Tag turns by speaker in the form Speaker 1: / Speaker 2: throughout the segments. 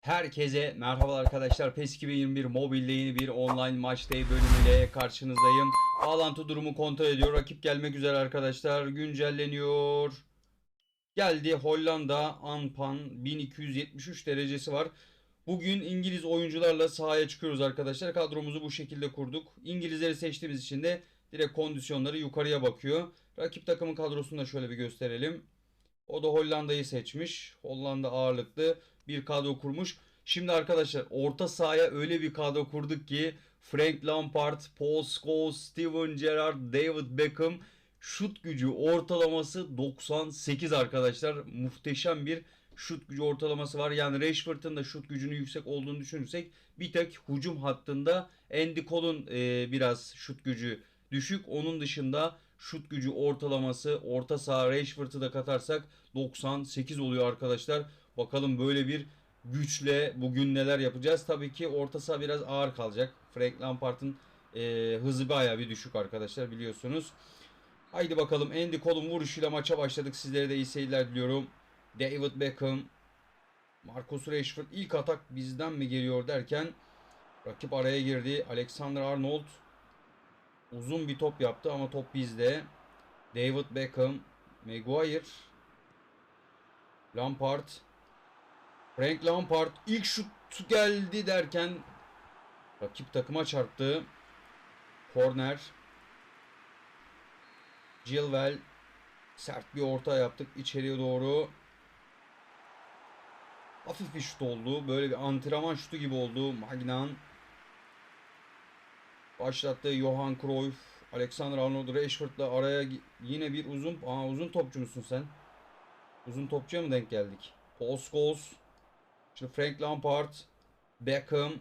Speaker 1: Herkese merhaba arkadaşlar. PES 2021 mobilde yeni bir online maç day bölümüyle karşınızdayım. Bağlantı durumu kontrol ediyor. Rakip gelmek üzere arkadaşlar. Güncelleniyor. Geldi Hollanda Anpan 1273 derecesi var. Bugün İngiliz oyuncularla sahaya çıkıyoruz arkadaşlar. Kadromuzu bu şekilde kurduk. İngilizleri seçtiğimiz için de direkt kondisyonları yukarıya bakıyor. Rakip takımın kadrosunu da şöyle bir gösterelim. O da Hollanda'yı seçmiş. Hollanda ağırlıklı bir kadro kurmuş. Şimdi arkadaşlar orta sahaya öyle bir kadro kurduk ki Frank Lampard, Paul Scholes, Steven Gerrard, David Beckham şut gücü ortalaması 98 arkadaşlar. Muhteşem bir şut gücü ortalaması var. Yani Rashford'un da şut gücünün yüksek olduğunu düşünürsek bir tek hücum hattında Andy Cole'un e, biraz şut gücü düşük. Onun dışında şut gücü ortalaması orta saha Rashford'u da katarsak 98 oluyor arkadaşlar. Bakalım böyle bir güçle bugün neler yapacağız. Tabii ki orta saha biraz ağır kalacak. Frank Lampard'ın e, hızı bayağı bir düşük arkadaşlar biliyorsunuz. Haydi bakalım Andy Cole'un vuruşuyla maça başladık. Sizlere de iyi seyirler diliyorum. David Beckham, Marcus Rashford ilk atak bizden mi geliyor derken rakip araya girdi. Alexander Arnold uzun bir top yaptı ama top bizde. David Beckham, Maguire, Lampard, Frank Lampard ilk şut geldi derken rakip takıma çarptı. Korner. Chilwell sert bir orta yaptık içeriye doğru. Hafif bir şut oldu. Böyle bir antrenman şutu gibi oldu. Magnan başlattı. Johan Cruyff, Alexander Arnold, Rashford'la araya yine bir uzun Aa, uzun topçu musun sen? Uzun topçuya mı denk geldik? Paul Scholes. Şimdi Frank Lampard. Beckham.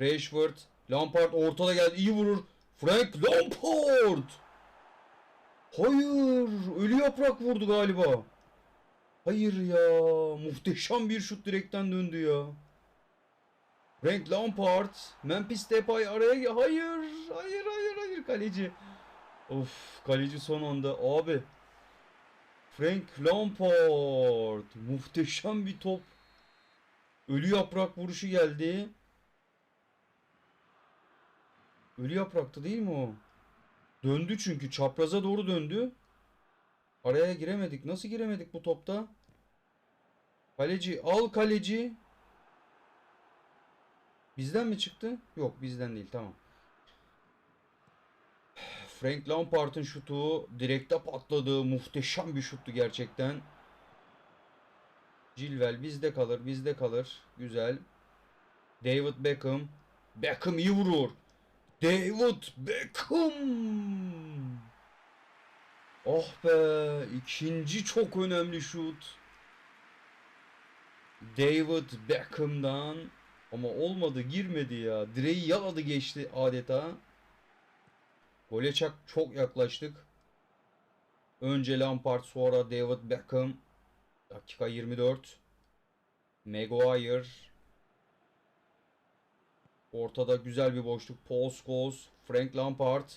Speaker 1: Rashford. Lampard ortada geldi. iyi vurur. Frank Lampard. Hayır. Ölü yaprak vurdu galiba. Hayır ya. Muhteşem bir şut direkten döndü ya. Frank Lampard. Memphis Depay araya Hayır. Hayır hayır hayır kaleci. Of kaleci son anda. Abi. Frank Lampard. Muhteşem bir top. Ölü yaprak vuruşu geldi. Ölü yapraktı değil mi o? Döndü çünkü çapraza doğru döndü. Araya giremedik. Nasıl giremedik bu topta? Kaleci al kaleci. Bizden mi çıktı? Yok bizden değil tamam. Frank Lampard'ın şutu direkte patladı. Muhteşem bir şuttu gerçekten. Cilvel bizde kalır, bizde kalır. Güzel. David Beckham. Beckham iyi vurur. David Beckham. Oh be, ikinci çok önemli şut. David Beckham'dan ama olmadı, girmedi ya. Direği yaladı geçti adeta. Gole çok yaklaştık. Önce Lampard sonra David Beckham. Dakika 24. Maguire. Ortada güzel bir boşluk. Paul Scholes, Frank Lampard,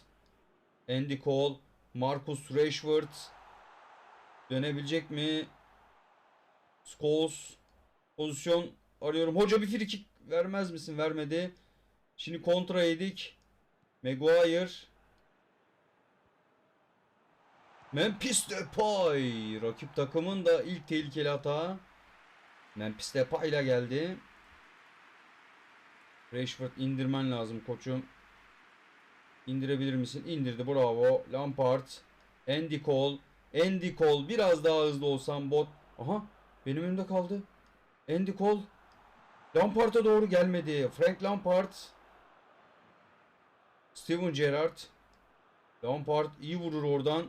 Speaker 1: Andy Cole, Marcus Rashford. Dönebilecek mi? Scholes. Pozisyon arıyorum. Hoca bir frikik vermez misin? Vermedi. Şimdi kontra yedik. Maguire. Memphis Depay. Rakip takımın da ilk tehlikeli hata. Memphis Depay ile geldi. Rashford indirmen lazım koçum. İndirebilir misin? İndirdi bravo. Lampard. Andy Cole. Andy Cole biraz daha hızlı olsam bot. Aha benim önümde kaldı. Andy Cole. Lampard'a doğru gelmedi. Frank Lampard. Steven Gerrard. Lampard iyi vurur oradan.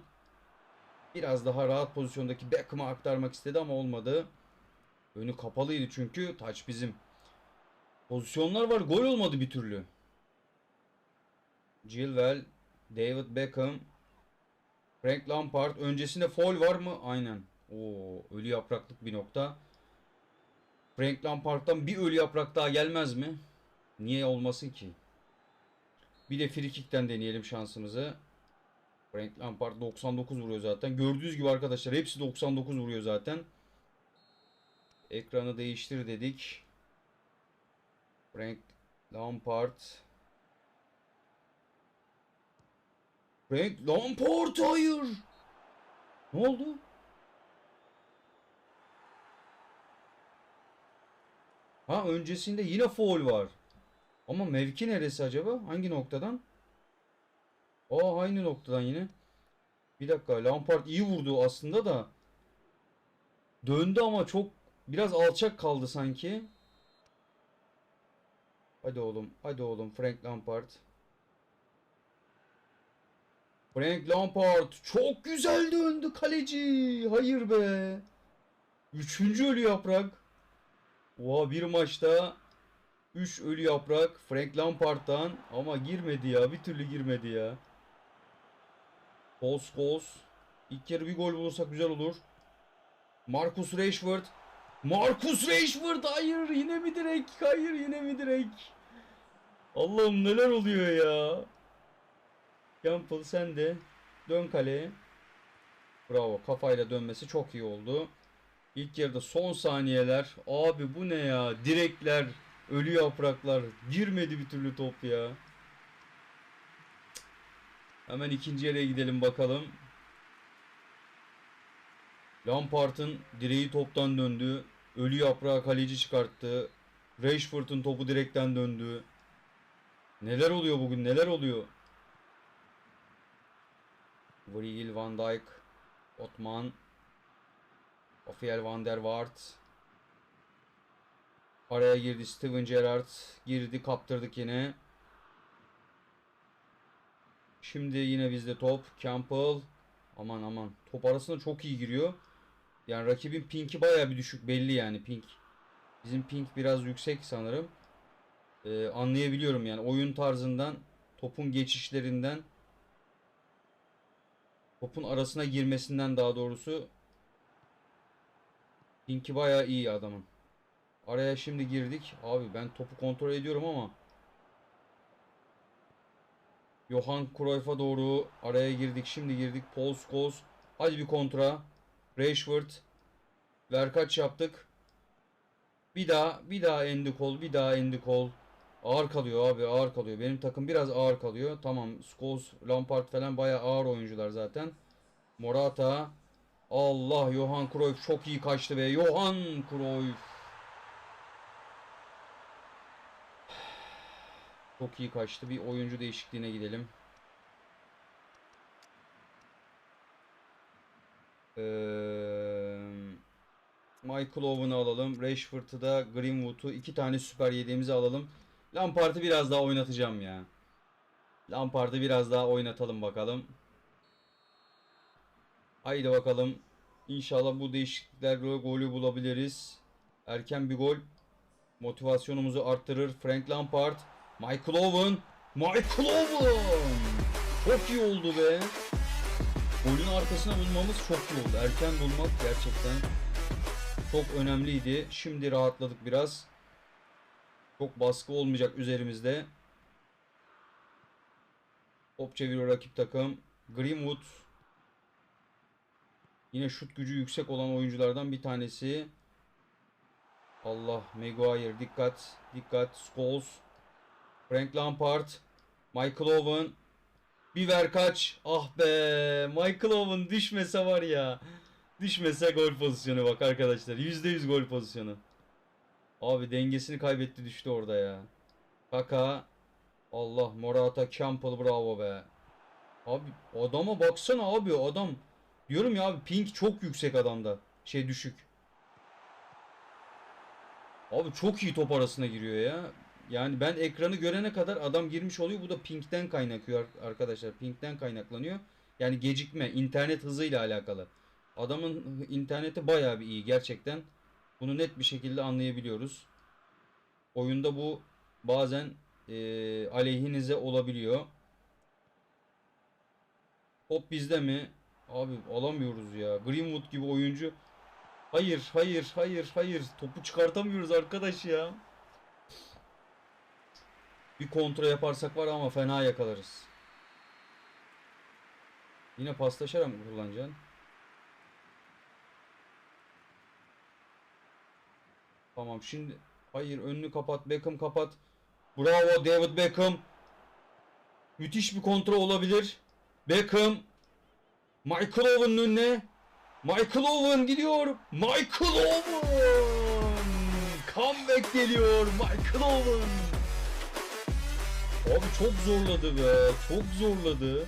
Speaker 1: Biraz daha rahat pozisyondaki Beckham'a aktarmak istedi ama olmadı. Önü kapalıydı çünkü. Taç bizim. Pozisyonlar var. Gol olmadı bir türlü. Chilwell, David Beckham, Frank Lampard. Öncesinde foul var mı? Aynen. Oo, ölü yapraklık bir nokta. Frank Lampard'dan bir ölü yaprak daha gelmez mi? Niye olmasın ki? Bir de free kick'ten deneyelim şansımızı. Frank Lampard 99 vuruyor zaten. Gördüğünüz gibi arkadaşlar hepsi 99 vuruyor zaten. Ekranı değiştir dedik. Frank Lampard. Frank Lampard hayır. Ne oldu? Ha öncesinde yine foul var. Ama mevki neresi acaba? Hangi noktadan? Aa aynı noktadan yine. Bir dakika Lampard iyi vurdu aslında da. Döndü ama çok biraz alçak kaldı sanki. Hadi oğlum, hadi oğlum Frank Lampard. Frank Lampard çok güzel döndü kaleci. Hayır be. Üçüncü ölü yaprak. Oha bir maçta 3 ölü yaprak Frank Lampard'dan ama girmedi ya. Bir türlü girmedi ya. Scholes. İlk yarı bir gol bulursak güzel olur. Marcus Rashford. Marcus Rashford hayır yine mi direk? Hayır yine mi direk? Allah'ım neler oluyor ya. Campbell sen de dön kaleye. Bravo kafayla dönmesi çok iyi oldu. İlk yarıda son saniyeler. Abi bu ne ya? Direkler, ölü yapraklar. Girmedi bir türlü top ya. Hemen ikinci yere gidelim bakalım. Lampard'ın direği toptan döndü. Ölü yaprağı kaleci çıkarttı. Rashford'un topu direkten döndü. Neler oluyor bugün? Neler oluyor? Virgil van Dijk, Otman, Rafael van der Vaart. Araya girdi Steven Gerrard. Girdi kaptırdık yine. Şimdi yine bizde top. Campbell. Aman aman. Top arasında çok iyi giriyor. Yani rakibin pinki baya bir düşük belli yani pink. Bizim pink biraz yüksek sanırım. Ee, anlayabiliyorum yani oyun tarzından, topun geçişlerinden, topun arasına girmesinden daha doğrusu pinki baya iyi adamın. Araya şimdi girdik. Abi ben topu kontrol ediyorum ama Johan Cruyff'a doğru araya girdik. Şimdi girdik. Paul Scholes. Hadi bir kontra. Rashford. Ver kaç yaptık. Bir daha, bir daha endi kol, bir daha endi kol. Ağır kalıyor abi, ağır kalıyor. Benim takım biraz ağır kalıyor. Tamam, Scholes, Lampard falan bayağı ağır oyuncular zaten. Morata. Allah, Johan Cruyff çok iyi kaçtı be. Johan Cruyff. Çok iyi kaçtı. Bir oyuncu değişikliğine gidelim. Ee, Michael Owen'ı alalım. Rashford'u da Greenwood'u iki tane süper yediğimizi alalım. Lampard'ı biraz daha oynatacağım ya. Lampard'ı biraz daha oynatalım bakalım. Haydi bakalım. İnşallah bu değişikliklerle golü bulabiliriz. Erken bir gol motivasyonumuzu arttırır. Frank Lampard, Michael Owen, Michael Owen! Çok iyi oldu be. Golün arkasına bulmamız çok iyi oldu. Erken bulmak gerçekten çok önemliydi. Şimdi rahatladık biraz. Çok baskı olmayacak üzerimizde. Top çeviriyor rakip takım. Greenwood yine şut gücü yüksek olan oyunculardan bir tanesi. Allah Maguire dikkat dikkat Scholes Frank Lampard Michael Owen. Bir ver kaç. Ah be Michael Owen düşmese var ya. Düşmese gol pozisyonu bak arkadaşlar. %100 gol pozisyonu. Abi dengesini kaybetti düştü orada ya. Kaka. Allah Morata Campbell bravo be. Abi adama baksana abi adam. Diyorum ya abi ping çok yüksek adamda. Şey düşük. Abi çok iyi top arasına giriyor ya. Yani ben ekranı görene kadar adam girmiş oluyor. Bu da ping'den kaynakıyor arkadaşlar. Ping'den kaynaklanıyor. Yani gecikme, internet hızıyla alakalı. Adamın interneti bayağı bir iyi gerçekten. Bunu net bir şekilde anlayabiliyoruz. Oyunda bu bazen e, aleyhinize olabiliyor. Top bizde mi? Abi alamıyoruz ya. Greenwood gibi oyuncu Hayır, hayır, hayır, hayır. Topu çıkartamıyoruz arkadaş ya. Bir kontra yaparsak var ama fena yakalarız. Yine paslaşarak mı kullanacaksın? Tamam şimdi hayır önünü kapat Beckham kapat Bravo David Beckham. Müthiş bir kontrol olabilir. Beckham. Michael Owen'ın önüne. Michael Owen gidiyor. Michael Owen. Comeback geliyor. Michael Owen. Abi çok zorladı be. Çok zorladı.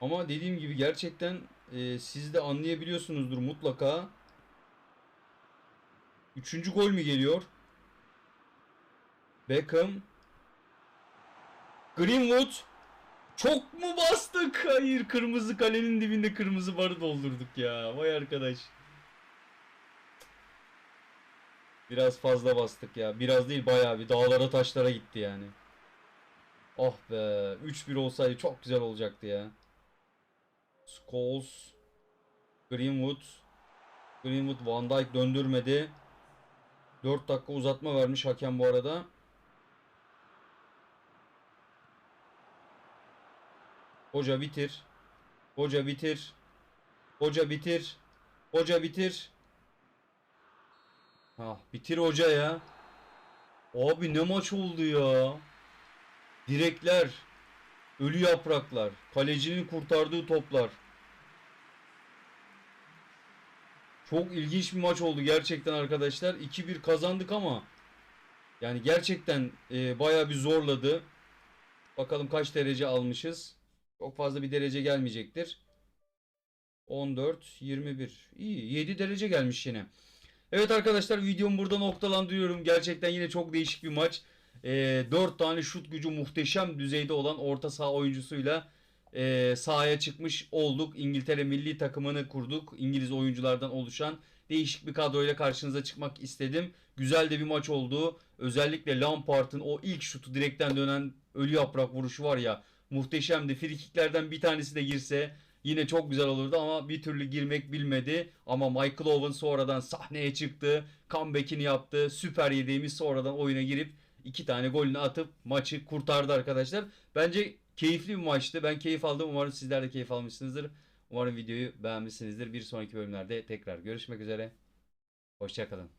Speaker 1: Ama dediğim gibi gerçekten e, siz de anlayabiliyorsunuzdur mutlaka. Üçüncü gol mü geliyor? Beckham. Greenwood. Çok mu bastık? Hayır kırmızı kalenin dibinde kırmızı barı doldurduk ya. Vay arkadaş. Biraz fazla bastık ya. Biraz değil bayağı bir dağlara taşlara gitti yani. Oh be. 3-1 olsaydı çok güzel olacaktı ya. Scholes. Greenwood. Greenwood Van Dijk döndürmedi. 4 dakika uzatma vermiş hakem bu arada. Hoca bitir. Hoca bitir. Hoca bitir. Hoca bitir. Ha, bitir hoca ya. Abi ne maç oldu ya. Direkler. Ölü yapraklar. Kalecinin kurtardığı toplar. Çok ilginç bir maç oldu gerçekten arkadaşlar. 2-1 kazandık ama yani gerçekten e, bayağı bir zorladı. Bakalım kaç derece almışız. Çok fazla bir derece gelmeyecektir. 14, 21. İyi 7 derece gelmiş yine. Evet arkadaşlar videomu burada noktalandırıyorum. Gerçekten yine çok değişik bir maç. E, 4 tane şut gücü muhteşem düzeyde olan orta saha oyuncusuyla e, sahaya çıkmış olduk. İngiltere milli takımını kurduk. İngiliz oyunculardan oluşan değişik bir kadroyla karşınıza çıkmak istedim. Güzel de bir maç oldu. Özellikle Lampard'ın o ilk şutu direkten dönen ölü yaprak vuruşu var ya muhteşemdi. Frikiklerden bir tanesi de girse yine çok güzel olurdu ama bir türlü girmek bilmedi. Ama Michael Owen sonradan sahneye çıktı. Comeback'ini yaptı. Süper yediğimiz sonradan oyuna girip iki tane golünü atıp maçı kurtardı arkadaşlar. Bence keyifli bir maçtı. Ben keyif aldım. Umarım sizler de keyif almışsınızdır. Umarım videoyu beğenmişsinizdir. Bir sonraki bölümlerde tekrar görüşmek üzere. Hoşçakalın.